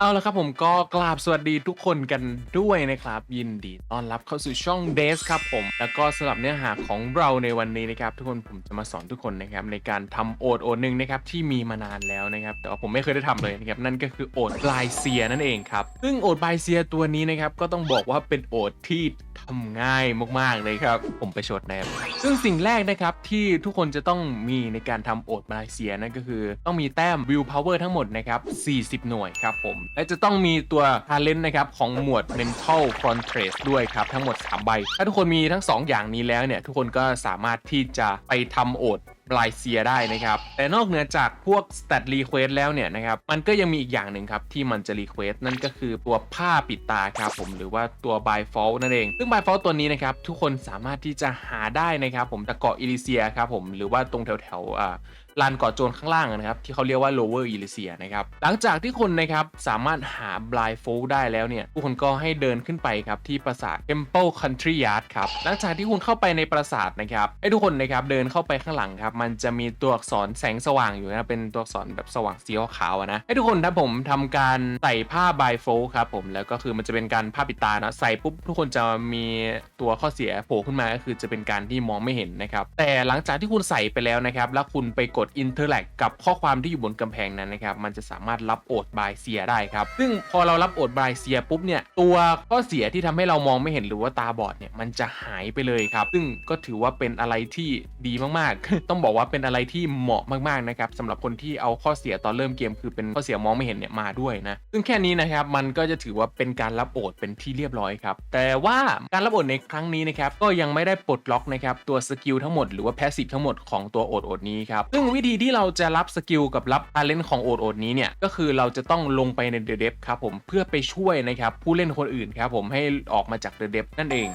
เอาละครับผมก็กราบสวัสดีทุกคนกันด้วยนะครับ ยินดีต้อนรับเข้าสู่ช่อง d a y s ครับผม แล้วก็สำหรับเนื้อหาของเราในวันนี้นะครับ ทุกคนผมจะมาสอนทุกคนนะครับ ในการทำโอทโอทหนึ่งนะครับ ที่มีมานานแล้วนะครับ แต่ว่าผมไม่เคยได้ทำเลยนะครับ นั่นก็คือโอทบลายเซียนั่นเองครับ ซึ่งโอทบลายเซียตัวนี้นะครับ ก็ต้องบอกว่าเป็นโอทที่ ทำง่ายมากๆเลยครับ ผมไปชดแนบซึ่งสิ่งแรกนะครับที่ทุกคนจะต้องมีในการทำโอทมาเลเซียนั่นก็คือ ต้องมีแต้มวิวพาวเวอร์ทั้งหมดนะครับ40 หน่วยครับผม และจะต้องมีตัวทาเลนต์นะครับของหมวด Mental Contrast ด้วยครับ ทั้งหมด 3 ใบ ถ้าทุกคนมีทั้ง 2 อย่างนี้แล้วเนี่ย ทุกคนก็สามารถที่จะไปทำโอท บลายเซียได้นะครับ แต่นอกเหนือจากพวก stat request แล้วเนี่ยนะครับ มันก็ยังมีอีกอย่างหนึ่งครับ ที่มันจะ request นั่นก็คือตัวผ้าปิดตาครับผมหรือว่าตัว by fault นั่นเอง ซึ่ง by fault ตัวนี้นะครับ ทุกคนสามารถที่จะหาได้นะครับ ผมจากเกาะอิลิเซียครับผมหรือว่าตรงแถวแถวๆอ่า ลานเกาะโจรข้างล่างนะครับที่เขาเรียกว่า lower e l y s i a นะครับหลังจากที่คนนะครับสามารถหา blindfold ได้แล้วเนี่ยทุกคนก็ให้เดินขึ้นไปครับที่ปราสาท Temple Country Yard ครับหลังจากที่คุณเข้าไปในปราสาทนะครับให้ทุกคนนะครับเดินเข้าไปข้างหลังครับมันจะมีตัวอักษรแสงสว่างอยู่นะเป็นตัวอักษรแบบสว่างสีขาวอะนะให้ทุกคนนะผมทำการใส่ผ้า blindfold ครับผมแล้วก็คือมันจะเป็นการผ้าปิดตานะใส่ปุ๊บทุกคนจะมีตัวข้อเสียโผล่ขึ้นมาก็คือจะเป็นการที่มองไม่เห็นนะครับแต่หลังจากที่คุณใส่ไปแล้วนะครับแล้วคุณไปกด interact กับข้อความที่อยู่บนกำแพงนั้นนะครับ มันจะสามารถรับโอดบายเซียได้ครับ ซึ่งพอเรารับโอดบายเซียปุ๊บเนี่ย ตัวข้อเสียที่ทำให้เรามองไม่เห็นหรือว่าตาบอดเนี่ย มันจะหายไปเลยครับ ซึ่งก็ถือว่าเป็นอะไรที่ดีมากๆ ต้องบอกว่าเป็นอะไรที่เหมาะมากๆนะครับสำหรับคนที่เอาข้อเสียตอนเริ่มเกม คือเป็นข้อเสียมองไม่เห็นเนี่ยมาด้วยนะ ซึ่งแค่นี้นะครับ มันก็จะถือว่าเป็นการรับโอดเป็นที่เรียบร้อยครับ แต่ว่าการรับโอดในครั้งนี้นะครับ ก็ยังไม่ได้ปลดล็อกนะครับตัวสกิลทั้งหมดหรือว่าแพสซีฟทั้งหมดของตัวโอดโอดนี้ครับ ซึ่งวิธีที่เราจะรับสกิลกับรับทาเลนของโอดโอดนี้เนี่ยก็คือเราจะต้องลงไปในเดอะเดฟครับผมเพื่อไปช่วยนะครับผู้เล่นคนอื่นครับผมให้ออกมาจากเดอะเดฟนั่นเอง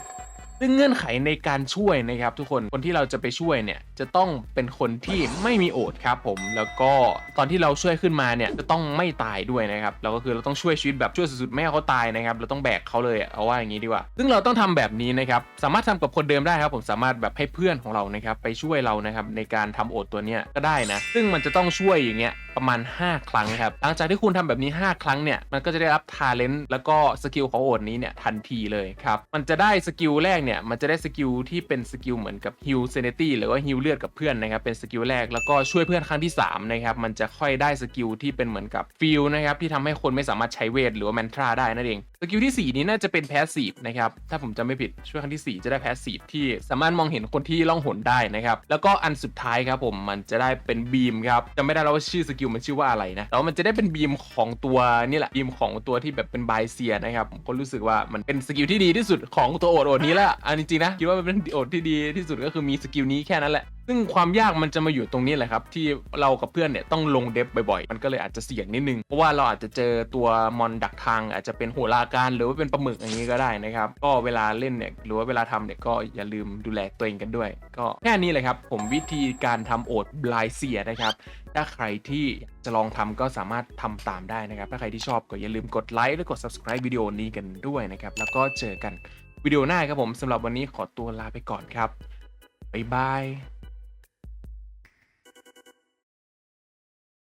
ซึ่งเงื่อนไขในการช่วยนะครับ ทุกคนคนที่เราจะไปช่วยเนี่ยจะต้องเป็นคนที่ไม่มีโอดครับผม แล้วก็ตอนที่เราช่วยขึ้นมาเนี่ยจะต้องไม่ตายด้วยนะครับแล้วก็คือเราต้องช่วยชีวิตแบบช่วยสุดๆไม่ให้เขาตายนะครับ เราต้องแบกเขาเลยเอาว่าอย่างนี้ดีกว่า ซึ่งเราต้องทำแบบนี้นะครับสามารถทำกับคนเดิมได้ครับ ผมสามารถแบบให้เพื่อนของเรานะครับไปช่วยเรานะครับในการทำโอดตัวเนี้ยก็ได้นะ ซึ่งมันจะต้องช่วยอย่างเงี้ยประมาณ 5 ครั้งครับ หลังจากที่คุณทำแบบนี้ 5 ครั้งเนี่ยมันก็จะได้รับทาเลนต์แล้วก็สกิลของโอดนี้เนี่ยทันทีเลยครับมันจะได้สกิลแรกเนี่ยมันจะได้สกิลที่เป็นสกิลเหมือนกับฮิลเซเนตี้หรือว่าฮิลเลือดกับเพื่อนนะครับเป็นสกิลแรกแล้วก็ช่วยเพื่อนครั้งที่3นะครับมันจะค่อยได้สกิลที่เป็นเหมือนกับฟิลนะครับที่ทำให้คนไม่สามารถใช้เวทหรือว่าแมนทราได้นั่นเอง กิลที่ 4 นี้น่าจะเป็นแพสซีฟนะครับ ถ้าผมจำไม่ผิดช่วยครั้งที่ 4 จะได้แพสซีฟที่สามารถมองเห็นคนที่ล่องหนได้นะครับ แล้วก็อันสุดท้ายครับผมมันจะได้เป็นบีมครับจำไม่ได้แล้วว่าชื่อสกิลมันชื่อว่าอะไรนะแต่ว่ามันจะได้เป็นบีมของตัวนี่แหละบีมของตัวที่แบบเป็นบายเซียนะครับผมก็รู้สึกว่ามันเป็นสกิลที่ดีที่สุดของตัวโอดโอดนี้แหละอันจริงๆนะคิดว่ามันเป็นโอดที่ดีที่สุดก็คือมีสกิลนี้แค่นั้นแหละซึ่งความยากมันจะมาอยู่ตรงนี้แหละครับ ที่เรากับเพื่อนเนี่ยต้องลงเดฟบ่อยๆ มันก็เลยอาจจะเสี่ยงนิดนึง เพราะว่าเราอาจจะเจอตัวมอนดักทาง อาจจะเป็นโหราการหรือว่าเป็นปลาหมึกอย่างนี้ก็ได้นะครับ ก็เวลาเล่นเนี่ยหรือว่าเวลาทำเนี่ยก็อย่าลืมดูแลตัวเองกันด้วย ก็แค่นี้เลยครับ ผมวิธีการทำโอดบลายเซียนะครับ ถ้าใครที่จะลองทำก็สามารถทำตามได้นะครับ ถ้าใครที่ชอบก็อย่าลืมกดไลค์และกด subscribe วิดีโอนี้กันด้วยนะครับ แล้วก็เจอกันวิดีโอหน้าครับผมสำหรับวันนี้ขอตัวลาไปก่อนครับบ๊ายบาย